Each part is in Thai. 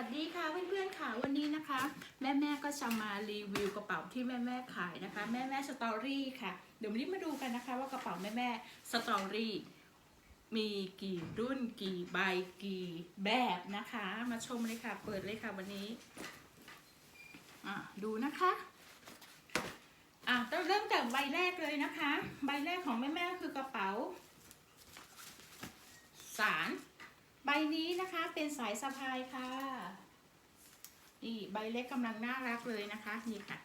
วัสดีค่ะเพื่อนๆค่ะวันนี้นะคะ แม่แม่ๆก็จะมารีวิวกระเป๋าที่แม่แม่ๆขายนะคะ แม่แม่สตอรี่ค่ะเดี๋ยววันนี้มาดูกันนะคะ ว่ากระเป๋าแม่แม่สตอรี่มีกี่รุ่นกี่ใบกี่แบบนะคะ มาชมเลยค่ะ เปิดเลยค่ะวันนี้อะดูนะคะอะต้องเริ่มจากใบแรกเลยนะคะ ใบแรกของแม่แม่ๆคือกระเป๋า สาร ใบนี้นะคะเป็นสายสะพายค่ะ นี่ใบเล็กกำลังน่ารักเลยนะคะ นี่ค่ะ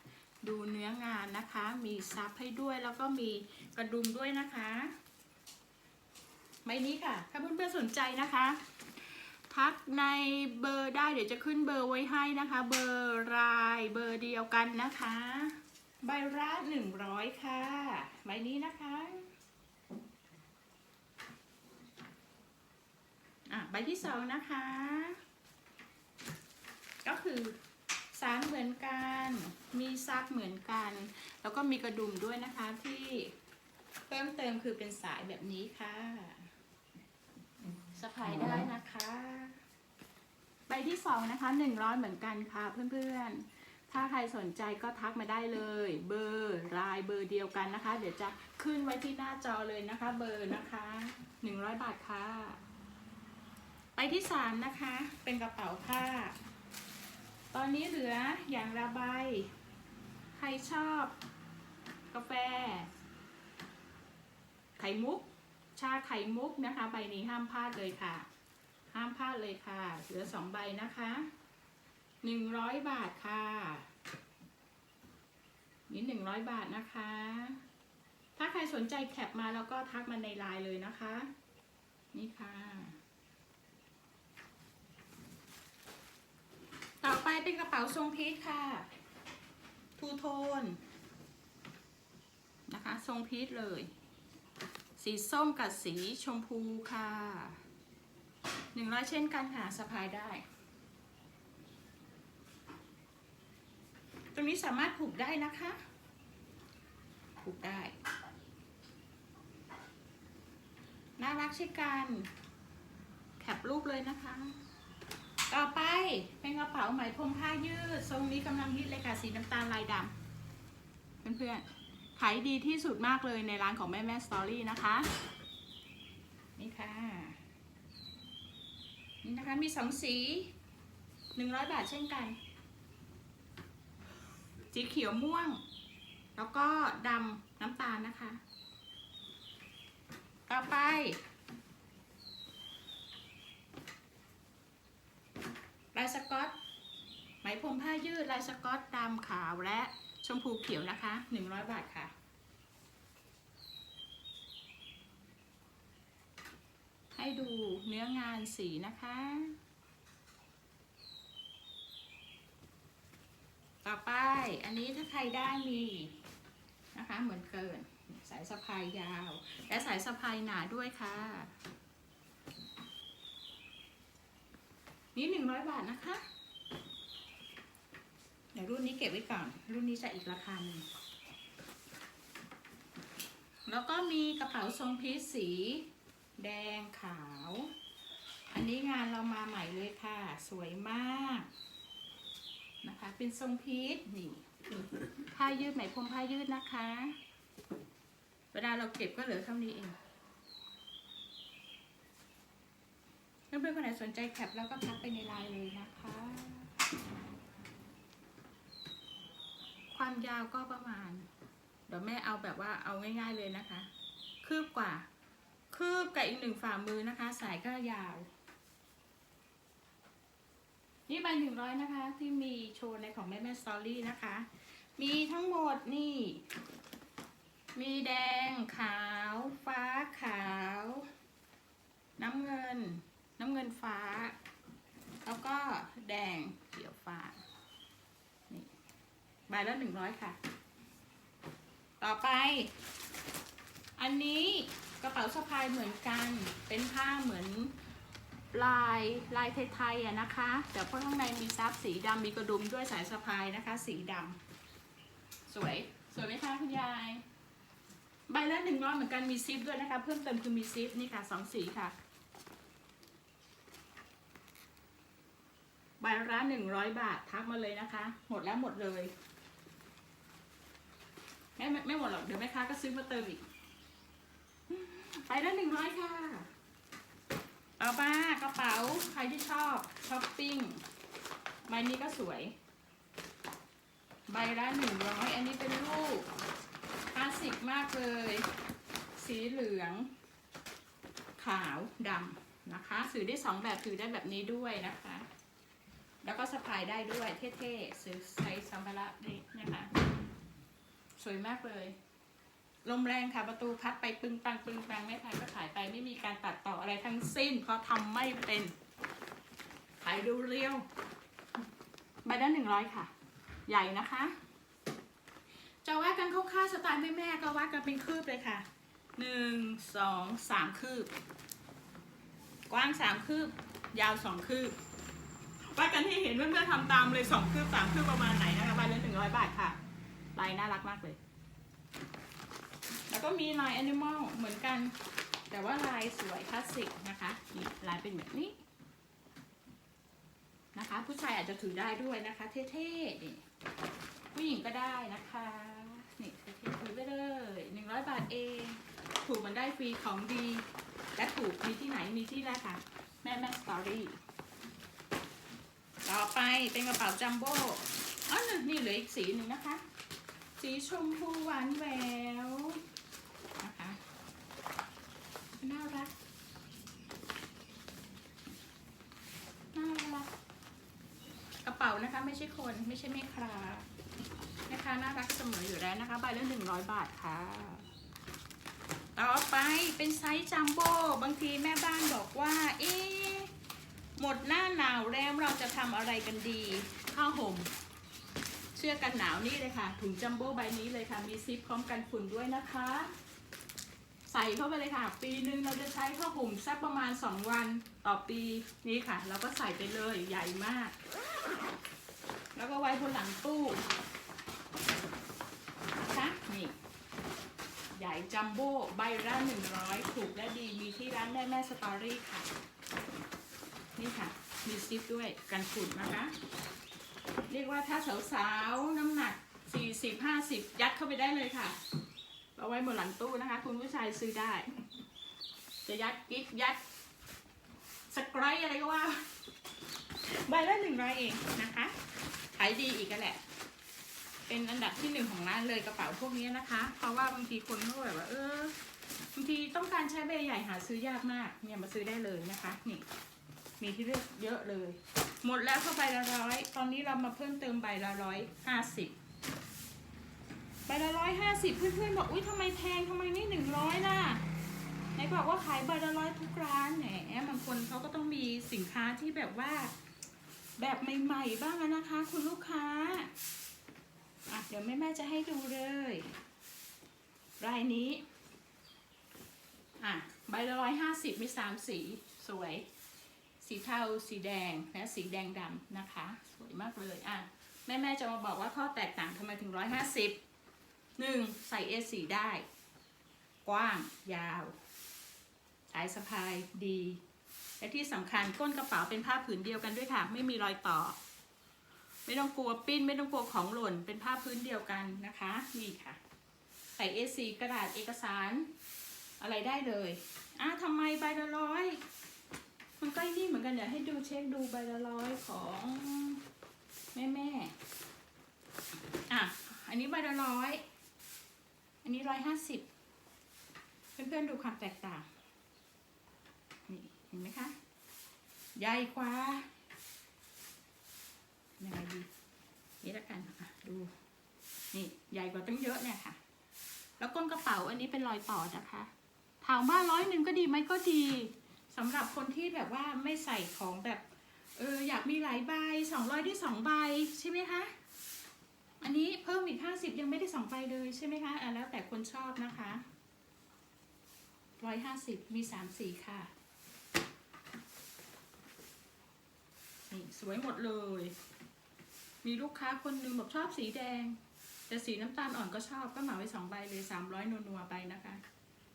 ดูเนื้องานนะคะ มีซับให้ด้วยแล้วก็มีกระดุมด้วยนะคะใบนี้ค่ะ ถ้าเพื่อนๆสนใจนะคะ ทักในเบอร์ได้เดี๋ยวจะขึ้นเบอร์ไว้ให้นะคะ เบอร์รายเบอร์เดียวกันนะคะ ใบละหนึ่งร้อยค่ะ ใบนี้นะคะ อะใบที่สองนะคะ ก็คือสารเหมือนกัน มีซักเหมือนกัน แล้วก็มีกระดุมด้วยนะคะที่เพิ่มเติมคือเป็นสายแบบนี้ค่ะสะพายได้นะคะ ใบที่สองนะคะหนึ่งร้อยเหมือนกันค่ะเพื่อนๆ ถ้าใครสนใจก็ทักมาได้เลย เบอร์ไลน์เบอร์เดียวกันนะคะ เดี๋ยวจะขึ้นไว้ที่หน้าจอเลยนะคะ เบอร์นะคะหนึ่งร้อยบาทค่ะ ที่สามนะคะ เป็นกระเป๋าผ้า ตอนนี้เหลืออย่างละใบ ใครชอบ กาแฟ ไข่มุก ชาไข่มุกนะคะ ใบนี้ห้ามพลาดเลยค่ะ ห้ามพลาดเลยค่ะ เหลือสองใบนะคะหนึ่งร้อยบาทค่ะ นี่หนึ่งร้อยบาทนะคะ ถ้าใครสนใจแคปมาแล้วก็ทักมาในไลน์เลยนะคะ นี่ค่ะ ต่อไป เป็นกระเป๋าทรงพีชค่ะ ทูโทน นะคะ ทรงพีชเลย สีส้มกับสีชมพูค่ะหนึ่งร้อยเช่นกันค่ะสะพายได้ ตรงนี้สามารถผูกได้นะคะ ผูกได้ น่ารักเช่กัน แคปรูปเลยนะคะ ต่อไปเป็นกระเป๋าไหมพรมผ้ายืด ทรงนี้กำลังฮิตเลยค่ะสีน้ำตาลลายดำเพื่อนๆขายดีที่สุดมากเลยในร้านของแม่แม่สตอรี่นะคะ นี่ค่ะ นี่นะคะมีสองสีหนึ่งร้อยบาทเช่นกัน สีเขียวม่วง แล้วก็ดำน้ำตาลนะคะ ต่อไป ลายสกอต ไหมพรมผ้ายืดลายสกอตดำขาวและชมพูเขียวนะคะ 100 บาทค่ะ ให้ดูเนื้องานสีนะคะ ต่อไปอันนี้ถ้าใครได้มีนะคะเหมือนเกินสายสะพายยาว และสายสะพายหนาด้วยค่ะ นี่หนึ่งร้อยบาทนะคะ เดี๋ยวรุ่นนี้เก็บไว้ก่อน รุ่นนี้จะอีกราคาหนึ่ง แล้วก็มีกระเป๋าทรงพีชสี แดงขาว อันนี้งานเรามาใหม่เลยค่ะ สวยมาก นะคะ เป็นทรงพีชนี่ผ้ายืดไหมพรมผ้ายืดนะคะ เวลาเราเก็บก็เหลือเท่านี้เอง เพื่อนๆคนไหนสนใจแคปแล้วก็ทักไปในไลน์เลยนะคะ ความยาวก็ประมาณ เดี๋ยวแม่เอาแบบว่าเอาง่าย ๆเลยนะคะ คืบกว่า คืบกับอีกหนึ่งฝ่ามือนะคะ สายก็ยาว นี่ใบหนึ่งร้อยนะคะ ที่มีโชว์ในของแม่แม่สตอรี่นะคะ มีทั้งหมดนี่มีแดงขาว ฟ้าขาว น้ำเงิน น้ำเงินฟ้า แล้วก็แดงเขียวฟ้า นี่ใบละหนึ่งร้อยค่ะ ต่อไป อันนี้กระเป๋าสะพายเหมือนกัน เป็นผ้าเหมือนลายลายไทยๆอะนะคะ แต่เพราะข้างในมีซับสีดำมีกระดุมด้วยสายสะพายนะคะ สีดำสวย สวยไหมคะคุณยาย ใบละหนึ่งร้อยเหมือนกันมีซิปด้วยนะคะ เพิ่มเติมคือมีซิปนี่ค่ะสองสีค่ะ ใบละหนึ่งร้อยบาททักมาเลยนะคะ หมดแล้วหมดเลยไม่ไม่ไม่หมดหรอกเดี๋ยวแม่ค้าก็ซื้อมาเติมอีกไปละหนึ่งร้อยค่ะ เอามากระเป๋าใครที่ชอบช้อปปิ้งใบนี้ก็สวย ใบละหนึ่งร้อยอันนี้เป็นรูปคลาสสิกมากเลย สีเหลือง ขาวดำนะคะ สื่อได้สองแบบถือได้แบบนี้ด้วยนะคะ แล้วก็สะพายได้ด้วยเท่ๆซื้อใช้สัมภาระนี่นะคะ สวยมากเลย ลมแรงค่ะประตูพัดไปปึงปังปึงปังไม่พายก็ขายไปไม่มีการตัดต่ออะไรทั้งสิ้น เพราะทำไม่เป็นขายดูเรียวใบละหนึ่งร้อยค่ะ ใหญ่นะคะ จะวัดกันคร่าวๆสไตล์แม่ๆก็วัดกันเป็นคืบเลยค่ะหนึ่งสองสามคืบ กว้างสามคืบ ยาวสองคืบ วัดกันให้เห็นเพื่อนๆทำตามเลยสองคืบสามคืบประมาณไหนนะคะใบละหนึ่งร้อยบาทค่ะลายน่ารักมากเลย แล้วก็มีลายแอนิมอลเหมือนกัน แต่ว่าลายสวยคลาสสิกนะคะนี่ลายเป็นแบบนี้นะคะ ผู้ชายอาจจะถือได้ด้วยนะคะ เท่ๆนี่ผู้หญิงก็ได้นะคะนี่เท่ๆถือไปเลยหนึ่งร้อยบาทเองถูกมันได้ฟรีของดี และถูกมีที่ไหนมีที่แรกค่ะ แม่แม่สตอรี่ ต่อไปเป็นกระเป๋าจัมโบ้อ๋อนี่นี่เหลืออีกสีหนึ่งนะคะ สีชมพูหวานแหววนะคะน่ารักน่ารักกระเป๋านะคะไม่ใช่คนไม่ใช่แม่ค้าแม่ค้าน่ารักเสมออยู่แล้วนะคะใบละหนึ่งร้อยบาทค่ะ ต่อไปเป็นไซส์จัมโบ้บางทีแม่บ้านบอกว่า เอ๊ะ หมดหน้าหนาวแล้วเราจะทำอะไรกันดีผ้าห่มเสื้อกันหนาวนี่เลยค่ะ ถุงจัมโบ้ใบนี้เลยค่ะ มีซิปพร้อมกันฝุ่นด้วยนะคะ ใส่เข้าไปเลยค่ะ ปีหนึ่งเราจะใช้ผ้าห่มสักประมาณ 2 วันต่อปีนี่ค่ะ เราก็ใส่ไปเลยใหญ่มาก แล้วก็ไว้บนหลังตู้นะคะนี่ใหญ่จัมโบ้ใบละหนึ่งร้อยถูกและดีมีที่ร้านแม่แม่สตอรี่ค่ะ นี่ค่ะ มีซิปด้วยกันฝุ่นนะคะ เรียกว่าถ้าสาวๆ น้ำหนัก 40 50 ยัดเข้าไปได้เลยค่ะ เอาไว้บนหลังตู้นะคะ คุณผู้ชายซื้อได้ จะยัดกิ๊กยัดสไครอะไรก็ว่า ใบละหนึ่งร้อยเองนะคะขายดีอีกกันแหละ เป็นอันดับที่หนึ่งของร้านเลยกระเป๋าพวกนี้นะคะ เพราะว่าบางทีคนเขาแบบว่า เออบางทีต้องการใช้ใบใหญ่หาซื้อยากมาก เนี่ยมาซื้อได้เลยนะคะ นี่ มีที่เลือกเยอะเลย หมดแล้วเข้าใบละร้อยตอนนี้เรามาเพิ่มเติมใบละร้อยห้าสิบใบละร้อยห้าสิบเพื่อนๆบอกอุ้ยทำไมแพงทำไมไม่หนึ่งร้อยล่ะไหนบอกว่าขายใบละร้อยทุกร้านแหมบางคนเขาก็ต้องมีสินค้าที่แบบว่า แบบใหม่ๆบ้างนะคะ คุณลูกค้าอะเดี๋ยวแม่แม่จะให้ดูเลยรายนี้อะใบละร้อยห้าสิบมีสามสีสวย สีเทา สีแดง และสีแดงดำนะคะ สวยมากเลย อะ แม่แม่ๆจะมาบอกว่าข้อแตกต่างทำไมถึงร้อยห้าสิบหนึ่งใส่เอสีได้ กว้าง ยาว สายสะพายดี และที่สำคัญก้นกระเป๋าเป็นผ้าผืนเดียวกันด้วยค่ะ ไม่มีรอยต่อ ไม่ต้องกลัวปิ้น ไม่ต้องกลัวของหล่น เป็นผ้าพื้นเดียวกันนะคะ นี่ค่ะ ใส่ A4 กระดาษเอกสาร อะไรได้เลยอะทำไมใบละร้อย มันใก็นี่เหมือนกันเดี๋ยวให้ดูเช็คดูใบละร้อยของแม่แม่อะ อันนี้ใบละร้อย อันนี้ร้อยห้าสิบเพื่อนๆดูความแตกต่าง นี่เห็นไหมคะ ใหญ่กว่ายังไงดี นี่ละกันอะดู นี่ใหญ่กว่าตั้งเยอะเนี่ยค่ะ แล้วก้นกระเป๋าอันนี้เป็นรอยต่อนะคะ ถามว่าร้อยหนึ่งก็ดีไหมก็ดี สำหรับคนที่แบบว่าไม่ใส่ของแบบเอออยากมีหลายใบสองร้อยได้สองใบใช่ไหมคะ อันนี้เพิ่มอีกห้าสิบยังไม่ได้สองใบเลยใช่ไหมคะอะแล้วแต่คนชอบนะคะร้อยห้าสิบมีสามสีค่ะนี่สวยหมดเลย มีลูกค้าคนหนึ่งบอกชอบสีแดง แต่สีน้ำตาลอ่อนก็ชอบก็เหมาไปสองใบเลยสามร้อยนัวๆไปนะคะ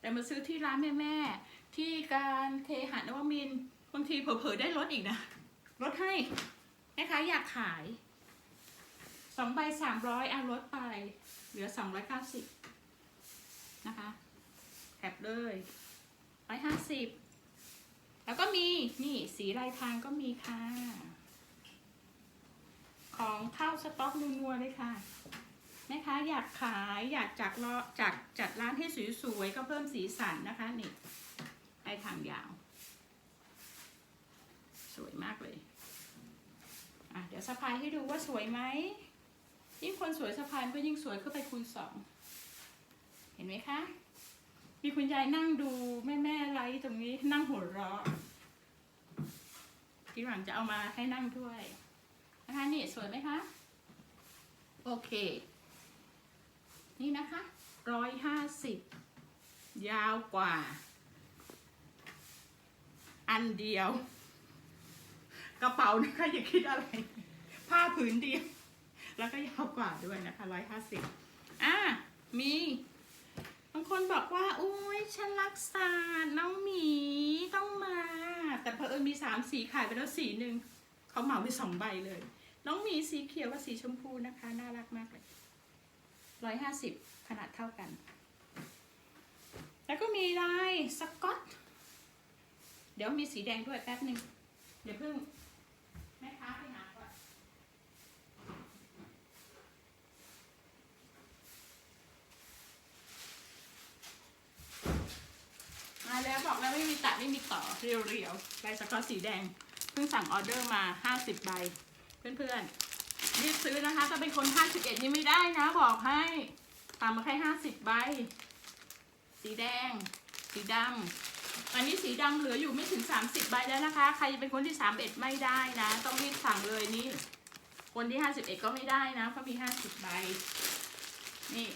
แต่มาซื้อที่ร้านแม่ๆ ที่การเคหะนวมินทร์บางทีเผลอๆได้ลดอีกนะลดให้แม่ค้าอยากขายสองใบสามร้อยเอาลดไป เหลือสองร้อยเก้าสิบนะคะแถบเลยร้อยห้าสิบแล้วก็มีนี่สีลายทางก็มีค่ะ ของเข้าสต็อกนัวๆเลยค่ะแม่ค้าอยากขายอยากจัดรอจัดจัดร้านให้สวยๆก็เพิ่มสีสันนะคะนี่ ลายทางยาว สวยมากเลยอะเดี๋ยวสะพายให้ดูว่าสวยไหมยิ่งคนสวยสะพายก็ยิ่งสวยขึ้นไปคูณสองเห็นไหมคะ มีคุณยายนั่งดูแม่แม่ไลฟ์ตรงนี้นั่งหัวเราะทีหลังจะเอามาให้นั่งด้วยนะคะนี่สวยไหมคะ โอเค นี่นะคะร้อยห้าสิบยาวกว่า อันเดียว กระเป๋านะคะอย่าคิดอะไร ผ้าผืนเดียว แล้วก็ยาวกว่าด้วยนะคะร้อยห้าสิบอะมีบางคนบอกว่าอุ้ยฉันรักษาสตร์น้องหมีต้องมา แต่เพอเอิญมีสามสีขายไปแล้วสีหนึ่งเขาเหมาไปสองใบเลย น้องหมีสีเขียวกับสีชมพูนะคะ น่ารักมากเลยร้อยห้าสิบขนาดเท่ากัน แล้วก็มีลายสกอต เดี๋ยวมีสีแดงด้วยแป๊บหนึ่งเดี๋ยวเพิ่งแม่ค้าไปหาก่อนมาแล้วบอกแล้วไม่มีตัดไม่มีต่อเรียวๆลายสกอตสีแดงเพิ่งสั่งออเดอร์มา 50 ใบ เพื่อนๆรีบซื้อนะคะถ้าเป็นคน 51 นี่ไม่ได้นะ บอกให้ตามมาแค่ 50 ใบ สีแดง สีดำ อันนี้สีดำเหลืออยู่ไม่ถึง 30 ใบแล้วนะคะ ใครเป็นคนที่ 31 ไม่ได้นะ ต้องรีบสั่งเลยนี่ คนที่ 51 ก็ไม่ได้นะเพราะมี 50 ใบ นี่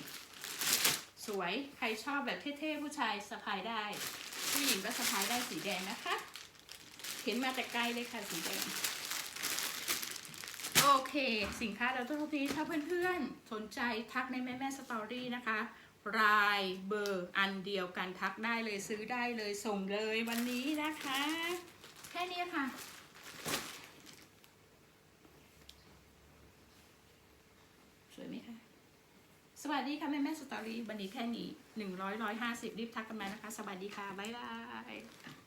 สวย ใครชอบแบบเท่ๆ ผู้ชายสะพายได้ ผู้หญิงก็สะพายได้สีแดงนะคะ เห็นมาแต่ไกลเลยค่ะสีแดง โอเค สินค้าเราทุกทีถ้าเพื่อนๆ สนใจทักในแม่แม่สตอรี่นะคะ รายเบอร์อันเดียวกันทักได้เลยซื้อได้เลยส่งเลยวันนี้นะคะ แค่นี้ค่ะ สวยไหมคะ สวัสดีค่ะ แม่แม่สตอรี่วันนี้แค่นี้หนึ่งร้อยร้อยห้าสิบรีบทักกันมานะคะ สวัสดีค่ะ บ๊ายบาย